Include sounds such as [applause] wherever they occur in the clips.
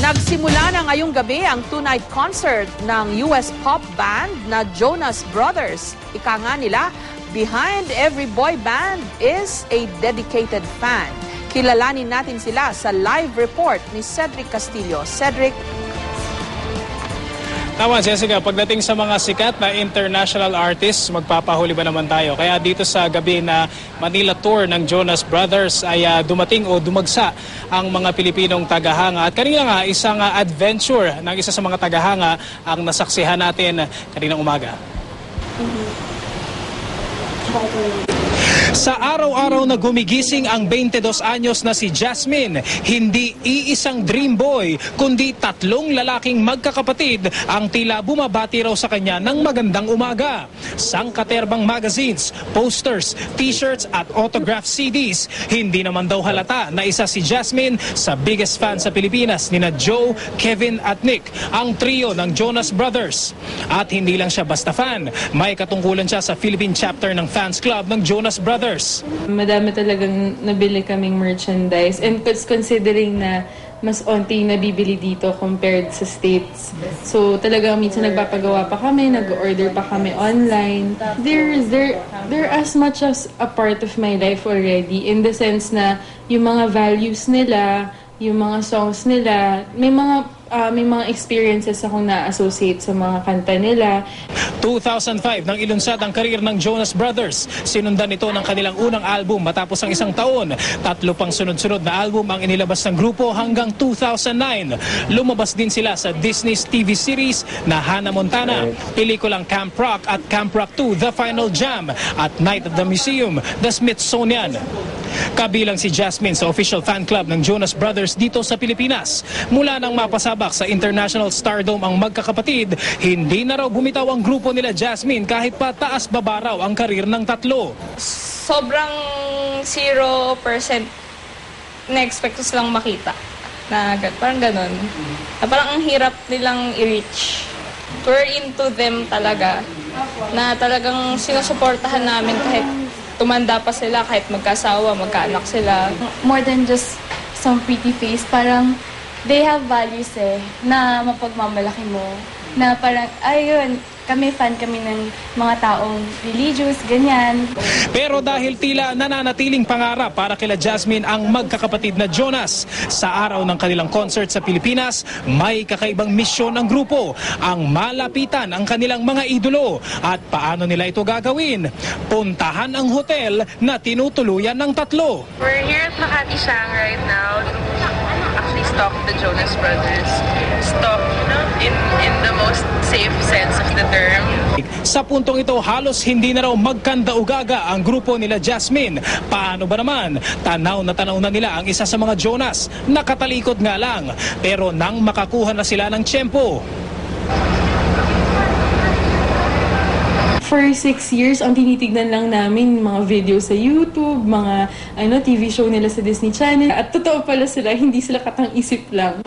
Nagsimula na ngayong gabi ang two-night concert ng US pop band na Jonas Brothers. Ika nga nila, behind every boy band is a dedicated fan. Kilalanin natin sila sa live report ni Cedric Castillo. Cedric, Tama, Jessica. Pagdating sa mga sikat na international artists, magpapahuli ba naman tayo? Kaya dito sa gabi na Manila tour ng Jonas Brothers ay ah, dumating o dumagsa ang mga Pilipinong tagahanga. At kanina nga, isang ah, adventure ng isa sa mga tagahanga ang nasaksihan natin kaninang umaga. Sa araw-araw na gumigising ang 22 anyos na si Jasmine, hindi iisang dream boy, kundi tatlong lalaking magkakapatid ang tila bumabati raw sa kanya ng magandang umaga. Sangkaterbang magazines, posters, t-shirts at autograph CDs. Hindi naman daw halata na isa si Jasmine sa biggest fan sa Pilipinas nina Joe, Kevin at Nick, ang trio ng Jonas Brothers. At hindi lang siya basta fan, may katungkulan siya sa Philippine chapter ng fans club ng Jonas Brothers. Madami talagang nabili kaming merchandise. And cons- considering na mas onti nabibili dito compared sa States. So talagang minsan nagpapagawa pa kami, nag-order pa kami online. They're, they're, they're as much as a part of my life already in the sense na yung mga values nila, yung mga songs nila, may mga ah, may mga experiences akong na-associate sa mga kanta nila. 2005 nang ilunsad ang karir ng Jonas Brothers. Sinundan ito ng kanilang unang album matapos ang isang taon. Tatlo pang sunod-sunod na album ang inilabas ng grupo hanggang 2009. Lumabas din sila sa Disney's TV series na Hannah Montana, pelikulang Camp Rock at Camp Rock 2 The Final Jam at Night at the Museum, The Smithsonian. Kabilang si Jasmine sa official fan club ng Jonas Brothers dito sa Pilipinas. Mula nang mapasabak sa international stardom ang magkakapatid, hindi na raw bumitaw ang grupo nila Jasmine kahit pa taas baba raw ang karir ng tatlo. sobrang 0% na-expect ko silang makita. Na parang ganun. Na parang ang hirap nilang i-reach. We're into them talaga. Na talagang sinusuportahan namin kahit tumanda pa sila, kahit magkasawa, magkaanak sila. more than just some pretty face, parang they have values eh, na mapagmamalaki mo. Na parang, ayun, kami fan kami ng mga taong religious, ganyan. Pero dahil tila nananatiling pangarap para kila Jasmine ang magkakapatid na Jonas, sa araw ng kanilang concert sa Pilipinas, may kakaibang misyon ng grupo, ang malapitan ang kanilang mga idolo. At paano nila ito gagawin? Puntahan ang hotel na tinutuluyan ng tatlo. We're here at Makati Shang right now stalk the Jonas Brothers. Stalk in in the most safe sense of the term. Sa puntong ito, halos hindi na raw magkanda-ugaga ang grupo nila Jasmine. Paano ba naman? Tanaw na tanaw na nila ang isa sa mga Jonas. Nakatalikod nga lang. Pero nang makakuha na sila ng tiyempo, For six years, ang tinitignan lang namin mga video sa YouTube, mga ano, TV show nila sa Disney Channel. At totoo pala sila, hindi sila katang-isip lang.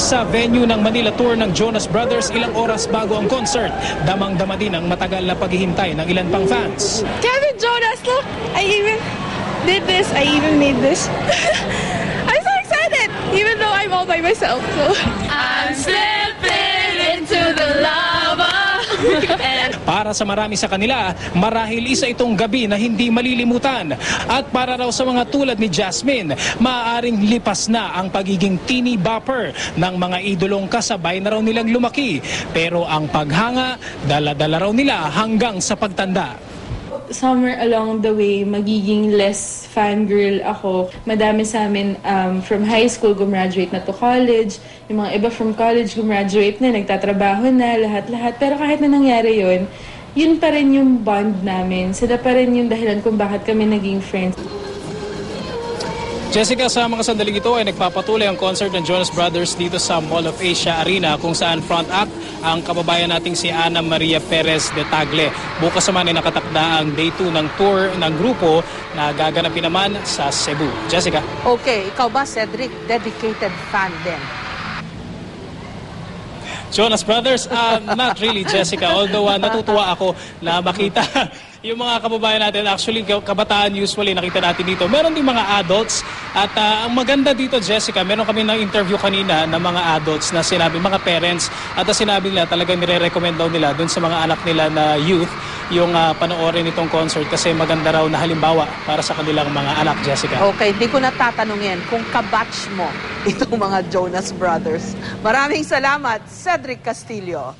sa venue ng Manila Tour ng Jonas Brothers ilang oras bago ang concert, damang-dama din ang matagal na paghihintay ng ilan pang fans. Kevin Jonas, look! I even did this. I even made this. [laughs] I'm so excited! Even though I'm all by myself. So. [laughs] Para sa marami sa kanila, marahil isa itong gabi na hindi malilimutan. At para raw sa mga tulad ni Jasmine, maaaring lipas na ang pagiging teeny bopper ng mga idolong kasabay na raw nilang lumaki. Pero ang paghanga, dala-dala raw nila hanggang sa pagtanda. Somewhere along the way, magiging less fangirl ako. Madami sa amin um, from high school gumraduate na to college. Yung mga iba from college gumraduate na, nagtatrabaho na, lahat-lahat. Pero kahit na nangyari yon yun pa rin yung bond namin. Sila pa rin yung dahilan kung bakit kami naging friends. Jessica, sa mga sandaling ito ay nagpapatuloy ang concert ng Jonas Brothers dito sa Mall of Asia Arena kung saan front act ang kababayan nating si Ana Maria Perez de Tagle. Bukas naman ay nakatakda ang day 2 ng tour ng grupo na gaganapin naman sa Cebu. Jessica? okay, ikaw ba Cedric, dedicated fan din? Jonas Brothers, uh, not really Jessica, although uh, natutuwa ako na makita [laughs] yung mga kababayan natin, actually, kabataan usually nakita natin dito. Meron din mga adults. At ah, ang maganda dito, Jessica, meron kami ng interview kanina ng mga adults na sinabi, mga parents, at ah, sinabi nila talagang nire-recommend daw nila dun sa mga anak nila na youth yung ah, panoorin itong concert kasi maganda raw na halimbawa para sa kanilang mga anak, Jessica. Okay, di ko na tatanungin kung kabatch mo [laughs] itong mga Jonas Brothers. Maraming salamat, Cedric Castillo.